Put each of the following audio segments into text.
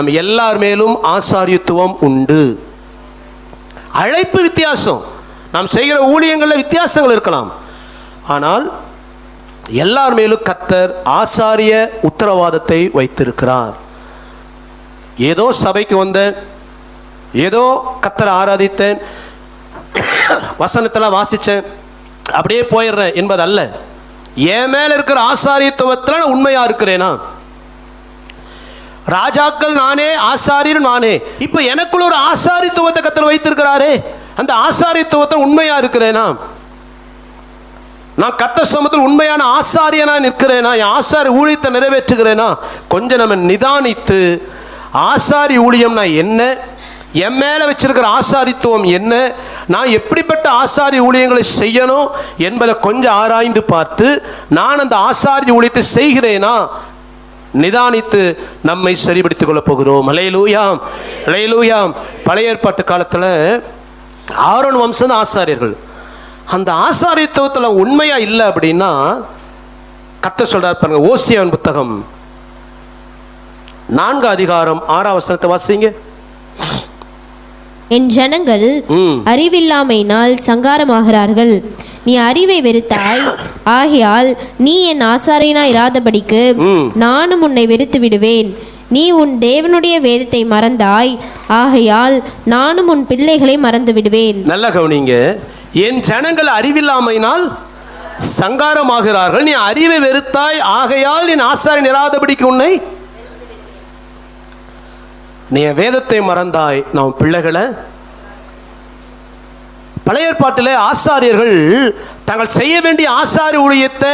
நம்ம எல்லார் மேலும் ஆசாரியத்துவம் உண்டு. அழைப்பு வித்தியாசம். நாம் செய்கிற ஊழியங்களில் வித்தியாசங்கள் இருக்கலாம். ஆனால் எல்லார் மேலும் கர்த்தர் ஆசாரிய உத்தரவாதத்தை வைத்திருக்கிறார். ஏதோ சபைக்கு வந்தேன். ஏதோ கத்தரை ஆராதித்தேன். வசனத்தெல்லாம் வாசித்தேன் அப்படியே போயிடுறேன் என்பது அல்ல என் மேலே இருக்கிற ஆசாரியத்துவத்தில் நான் உண்மையா இருக்கிறேனா? ராஜாக்கள் நானே ஆசாரியர் நானே. இப்போ எனக்குள்ள ஒரு ஆசாரித்துவத்தை கத்தர் வைத்திருக்கிறாரே. அந்த ஆசாரித்துவத்தை உண்மையாக இருக்கிறேனா? நான் கத்த சமத்தில் உண்மையான ஆசாரியனாக நிற்கிறேனா? என் ஆசாரி ஊழியத்தை நிறைவேற்றுகிறேனா? கொஞ்சம் நம்ம நிதானித்து ஆசாரி ஊழியம்னா என்ன? என் மேலே வச்சிருக்கிற ஆசாரித்துவம் என்ன? நான் எப்படிப்பட்ட ஆசாரி ஊழியங்களை செய்யணும் என்பதை கொஞ்சம் ஆராய்ந்து பார்த்து நான் அந்த ஆசாரி ஊழியத்தை செய்கிறேனா? நிதானித்து நம்மை சரிபடுத்திக் கொள்ளப் போகிறோம். அலையலூயாம் அலையலூயாம் பழைய ஏற்பாட்டு காலத்தில் ஆரோன் வம்சம் ஆசாரியர்கள். அந்த ஆசாரியத்துவத்தில் உண்மையா இல்லை அப்படின்னா கத்த சொல்றார் பாருங்க ஓசியான் புத்தகம். நான்கு அதிகாரம் ஆறாம் வசனத்தை வாசிங்க. என் ஜனங்கள் அறிவில்லாமையினால் சங்காரமாகிறார்கள். நீ அறிவை வெறுத்தாய். ஆகையால் நீ என் ஆசாரியனா இராதபடிக்கு. நானும் உன்னை வெறுத்து விடுவேன். நீ உன் தேவனுடைய வேதத்தை மறந்தாய். ஆகையால் நானும் உன் பிள்ளைகளை மறந்து விடுவேன். நல்ல கவனிங்க. என் ஜனங்கள் அறிவில்லாமையினால் சங்காரமாகிறார்கள். நீ அறிவை வெறுத்தாய். ஆகையால் என் ஆசாரி நிராதபடிக்கு உன்னை நீ என் வேதத்தை மறந்தாய். நான் பிள்ளைகளை பழைய ஏற்பாட்டில் ஆசாரியர்கள் தாங்கள் செய்ய வேண்டிய ஆசாரி ஊழியத்தை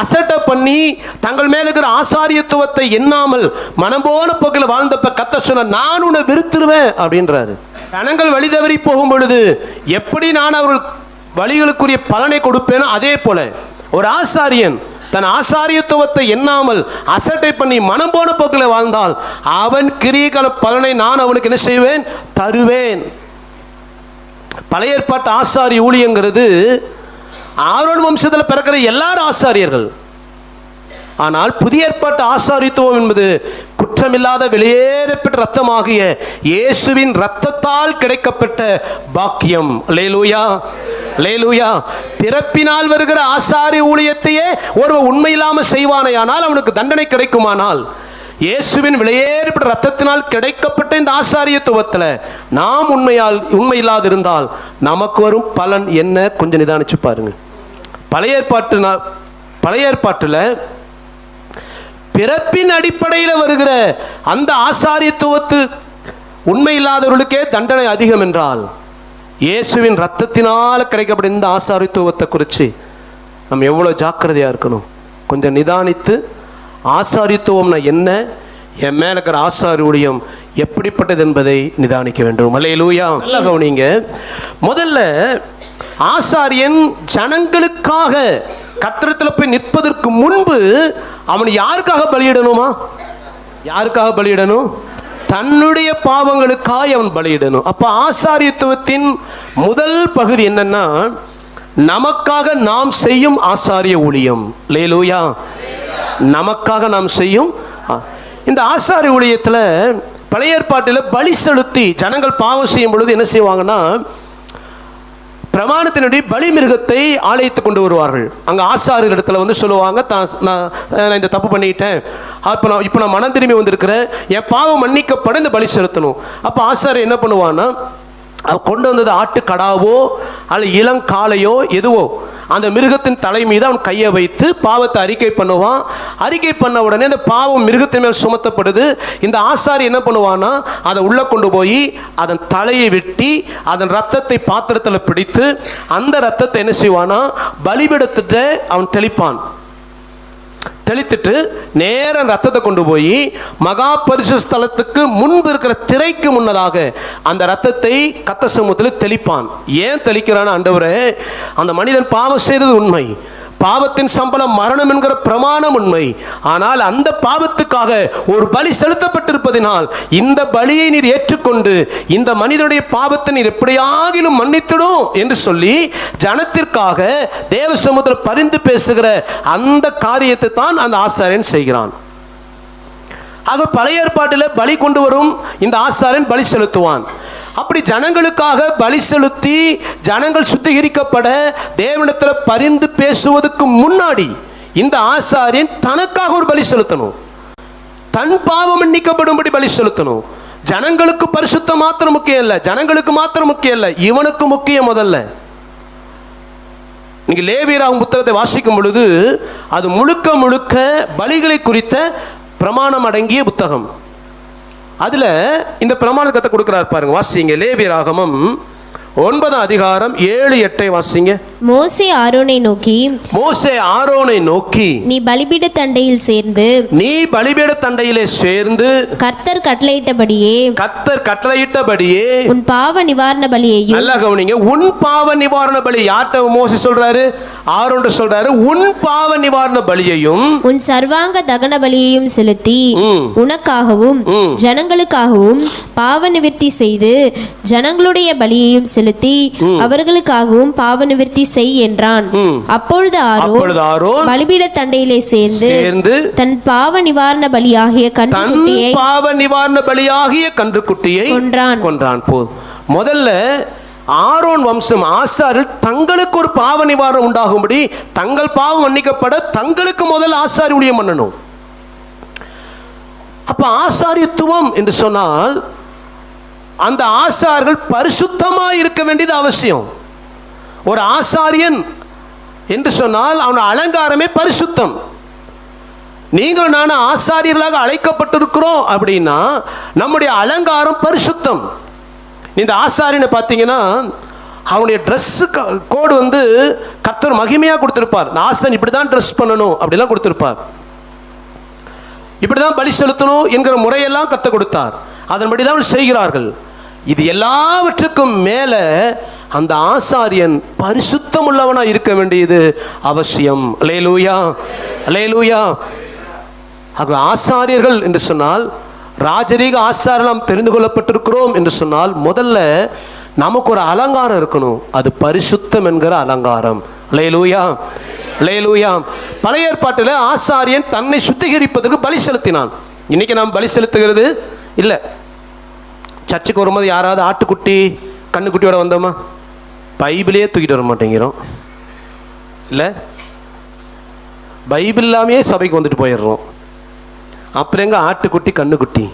அசட்டை பண்ணி தங்கள் மேல இருக்கிற ஆசாரியத்துவத்தை எண்ணாமல் மனம்போன போக்கில் வாழ்ந்தப்ப கத்த சொன்ன நான் உன்னை வெறுத்துருவேன் அப்படின்றாரு. கணங்கள் வழி தவறி போகும் பொழுது எப்படி நான் அவர்கள் வழிகளுக்குரிய பலனை கொடுப்பேனோ அதே போல ஒரு ஆசாரியன் தன் ஆசாரியத்துவத்தை எண்ணாமல் அசட்டை பண்ணி மனம் போன போக்கில் வாழ்ந்தால் அவன் கிரியகல பலனை நான் அவனுக்கு என்ன செய்வேன்? தருவேன். பழைய ஏற்பாட்டு ஆசாரி ஊழியங்கிறது ஆரோன் வம்சத்தில் பிறக்கிற எல்லாரும் ஆசாரியர்கள். ஆனால் புதிய ஏற்பாட்டு ஆசாரித்துவம் என்பது குற்றமில்லாத வெளியேறப்பட்ட ரத்தமாகிய இயேசுவின் ரத்தத்தால் கிடைக்கப்பட்ட பாக்கியம். லேலூயா லேலூயா பிறப்பினால் வருகிற ஆசாரி ஊழியத்தையே ஒருவன் உண்மையில்லாமல் செய்வானையானால் அவனுக்கு தண்டனை கிடைக்குமானால் இயேசுவின் விலையேறப்பட்ட ரத்தத்தினால் கிடைக்கப்பட்ட இந்த ஆசாரியத்துவத்தில் நாம் உண்மையால் உண்மை இல்லாதிருந்தால் நமக்கு வரும் பலன் என்ன? கொஞ்சம் நிதானிச்சு பாருங்க. பழைய ஏற்பாட்டுனா பழைய ஏற்பாட்டில் பிறப்பின் அடிப்படையில் வருகிற அந்த ஆசாரியத்துவத்து உண்மை இல்லாதவர்களுக்கே தண்டனை அதிகம் என்றால் இயேசுவின் ரத்தத்தினால் கிடைக்கப்பட்ட இந்த ஆசாரித்துவத்தை குறித்து நம்ம எவ்வளோ ஜாக்கிரதையாக இருக்கணும். கொஞ்சம் நிதானித்து ஆசாரித்துவம்னா என்ன? என் மேல இருக்கிற ஆசாரியுடையம் ஊழியம் எப்படிப்பட்டது என்பதை நிதானிக்க வேண்டும். அல்லேலூயா. நல்ல கவனிங்க. முதல்ல ஆசாரியன் ஜனங்களுக்காக கத்திரத்தில் போய் நிற்பதற்கு முன்பு அவன் யாருக்காக பலியிடணுமா? யாருக்காக பலியிடணும்? தன்னுடைய பாவங்களுக்காக அவன் பலியிடணும். அப்போ ஆசாரியத்துவத்தின் முதல் பகுதி என்னன்னா நமக்காக நாம் செய்யும் ஆசாரிய ஊழியம். லேலூயா நமக்காக நாம் செய்யும். இந்த ஆசாரி ஊழியத்தில் பழைய ஏற்பாட்டில் பலி செலுத்தி ஜனங்கள் பாவம் செய்யும் பொழுது என்ன செய்வாங்கன்னா பிரமாணத்தினுடைய பலி மிருகத்தை ஆலயத்து கொண்டு வருவார்கள். அங்கே ஆசாரியர் இடத்துல வந்து சொல்லுவாங்க தான் நான் நான் இந்த தப்பு பண்ணிட்டேன். அப்போ நான் இப்போ நான் மனம் திரும்பி வந்திருக்கிறேன். என் பாவம் மன்னிக்கப்பட இந்த பலி செலுத்தணும். அப்போ ஆசாரி என்ன பண்ணுவான்னா கொண்டு வந்தது ஆட்டு கடாவோ அல்ல இளங்காலையோ எதுவோ அந்த மிருகத்தின் தலை மீது அவன் கையை வைத்து பாவத்தை அறிக்கை பண்ணுவான். அறிக்கை பண்ண உடனே அந்த பாவம் மிருகத்தின் மேல் சுமத்தப்படுது. இந்த ஆசாரி என்ன பண்ணுவான்னா அதை உள்ளே கொண்டு போய் அதன் தலையை வெட்டி அதன் ரத்தத்தை பாத்திரத்தில் பிடித்து அந்த ரத்தத்தை என்ன செய்வானா பலிபிடத்திட்ட அவன் தெளிப்பான். தெளித்துட்டு நேரம் ரத்தத்தை கொண்டு போய் மகா பரிசு ஸ்தலத்துக்கு முன்பு இருக்கிற திரைக்கு முன்னதாக அந்த ரத்தத்தை கத்த சமூகத்தில் தெளிப்பான். ஏன் தெளிக்கிறான் ஆண்டவரே? அந்த மனிதன் பாவம் செய்தது உண்மை. பாவத்தின் சம்பளம் மரணம் என்கிற பிரமாணம் உண்மை ஆனால் அந்த பாவத்துக்காக ஒரு பலி செலுத்தப்பட்டிருப்பதினால் இந்த பலியை நீர் ஏற்றுக்கொண்டு இந்த மனிதனுடைய பாவத்தை நீர் எப்படியாகிலும் மன்னித்திடும் என்று சொல்லி ஜனத்திற்காக தேவசமுத்திரம் பரிந்து பேசுகிற அந்த காரியத்தை தான் அந்த ஆசாரியன் செய்கிறான். ஆக பழைய ஏற்பாட்டில் பலி கொண்டு வரும் இந்த ஆசாரியன் பலி செலுத்துவான். அப்படி ஜனங்களுக்காக பலி செலுத்தி ஜனங்கள் சுத்திகரிக்கப்பட தேவனத்தில் பரிந்து பேசுவதற்கு முன்னாடி இந்த ஆசாரியன் தனக்காக ஒரு பலி செலுத்தணும். தன் பாவம் மன்னிக்கப்படும்படி பலி செலுத்தணும். ஜனங்களுக்கு பரிசுத்தம் மாத்திரம் முக்கியம் இல்லை. ஜனங்களுக்கு மாத்திரம் முக்கியம் இல்லை. இவனுக்கு முக்கியம் முதல்ல. நீங்கள் லேவியராகும் புத்தகத்தை வாசிக்கும் பொழுது அது முழுக்க முழுக்க பலிகளை குறித்த பிரமாணம் அடங்கிய புத்தகம். அதில் இந்த பிரமாணத்தை கொடுக்குறாரு பாருங்க. வாசிங்க. லேவியராகமம் ஒன்பதாம் அதிகாரம் ஏழு எட்டை வாசிங்க. மோசே ஆரோனை நோக்கி மோசே ஆரோனை நோக்கி நீ பலிபீட தண்டையில் சேர்ந்து நீ பலிபீட தண்டையிலே சேர்ந்து கர்த்தர் கட்டளையிட்டபடியே கத்தர் கட்டளையிட்டபடியே உன் பாவ நிவாரண பலியையும் நல்லா கவனிங்க உன் பாவ நிவாரண பலி யார்கிட்ட மோசி சொல்றாரு ஆரோன்ட்டு சொல்றாரு உன் பாவ நிவாரண பலியையும் உன் சர்வாங்க தகன பலியையும் செலுத்தி. உனக்காகவும். ஜனங்களுக்காகவும் பாவ நிவிர்த்தி செய்து ஜனங்களுடைய பலியையும் செலுத்தி அவர்களுக்காகவும் பாவ நிவிர்த்தி செய் என்றான். அப்பொழுது ஆரோன் பலிபீட தண்டையிலே சேர்ந்து சேர்ந்து தன் பாவ நிவாரண பலியாகிய கன்றுக்குட்டியை பாவ நிவாரண பலியாகிய கன்றுக்குட்டியை கொன்றான். கொன்றான். போ. முதல்ல ஆரோன் வம்சம் ஆசாரில் தங்களுக்கு ஒரு பாவ நிவாரணம் உண்டாகும்படி தங்கள் பாவம் மன்னிக்கப்பட தங்களுக்கு முதல் ஆசாரி ஊழியம் பண்ணணும். அப்ப ஆசாரியத்துவம் என்று சொன்னால் அந்த ஆசார்கள் பரிசுத்தமா இருக்க வேண்டியது அவசியம். ஒரு ஆசாரியன் என்று சொன்னால் அவன் அலங்காரமே பரிசுத்தம். நீங்கள் நான் ஆசாரியர்களாக அழைக்கப்பட்டிருக்கிறோம் அப்படின்னா நம்முடைய அலங்காரம் பரிசுத்தம். இந்த ஆசாரியனை பார்த்தீங்கன்னா அவனுடைய ட்ரெஸ்ஸு கோடு வந்து கத்தர் மகிமையாக கொடுத்துருப்பார். இந்த ஆசாரியன் இப்படி தான் ட்ரெஸ் பண்ணணும் அப்படிலாம் கொடுத்துருப்பார். இப்படி தான் பலி செலுத்தணும் என்கிற முறையெல்லாம் கற்றுக் கொடுத்தார். அதன்படி தான் செய்கிறார்கள். இது எல்லாவற்றுக்கும் மேலே அந்த ஆசாரியன் பரிசுத்தம் உள்ளவனாக இருக்க வேண்டியது அவசியம். லேலூயா லேலூயா ஆக ஆசாரியர்கள் என்று சொன்னால் ராஜரீக ஆசாரம் நாம் தெரிந்து கொள்ளப்பட்டிருக்கிறோம் என்று சொன்னால் முதல்ல நமக்கு ஒரு அலங்காரம் இருக்கணும். அது பரிசுத்தம் என்கிற அலங்காரம். லேலூயா லேலூயா பழைய ஏற்பாட்டில் ஆசாரியன் தன்னை சுத்திகரிப்பதற்கு பலி செலுத்தினான். இன்னைக்கு நாம் பலி செலுத்துகிறது? இல்லை. சர்ச்சுக்கு வரும்போது யாராவது ஆட்டுக்குட்டி கண்ணுக்குட்டியோட வந்தோமா? பைபிளே தூக்கிட்டு வர மாட்டேங்கிறோம். இல்லை? பைபிள் இல்லாமையே சபைக்கு வந்துட்டு போயிடுறோம். அப்புறம் எங்க ஆட்டுக்குட்டி கண்ணுக்குட்டி?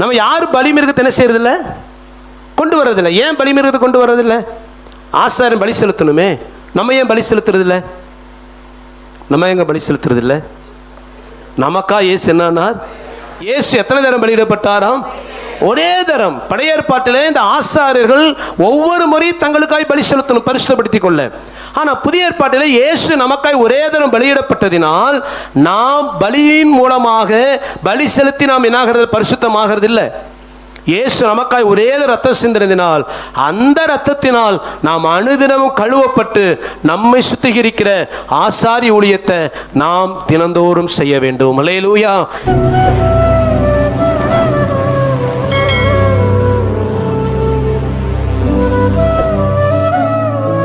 நம்ம யார் பலிமிருகத்தை என்ன செய்யறதில்ல? கொண்டு வர்றதில்ல ஏன் பலி மிருகத்தை கொண்டு வர்றதில்ல ஆசாரம் பலி செலுத்தணுமே. நம்ம ஏன் பலி செலுத்துறதில்ல? நம்ம எங்க பலி செலுத்துறதில்ல? நமக்கா இயேசு என்னன்னார் இயேசு எத்தனை நேரம் பலியிடப்பட்டாராம்? ஒரே தரம் பழைய ஏற்பாட்டிலே இந்த ஆசாரியர்கள் ஒவ்வொரு முறையும் தங்களுக்காய் பலி செலுத்தணும் பரிசுத்தப்படுத்திக் கொள்ள. ஆனால் புதிய ஏற்பாட்டிலே இயேசு நமக்காய் ஒரே தரம் பலியிடப்பட்டதினால் நாம் பலியின் மூலமாக பலி செலுத்தி நாம் என்னாகிறது பரிசுத்தமாகிறது இல்லை இயேசு நமக்காய் ஒரே ரத்தம் சிந்தினதினால் அந்த ரத்தத்தினால் நாம் அனுதினமும் கழுவப்பட்டு நம்மை சுத்திகரிக்கிற ஆசாரி ஊழியத்தை நாம் தினந்தோறும் செய்ய வேண்டும். அலேலூயா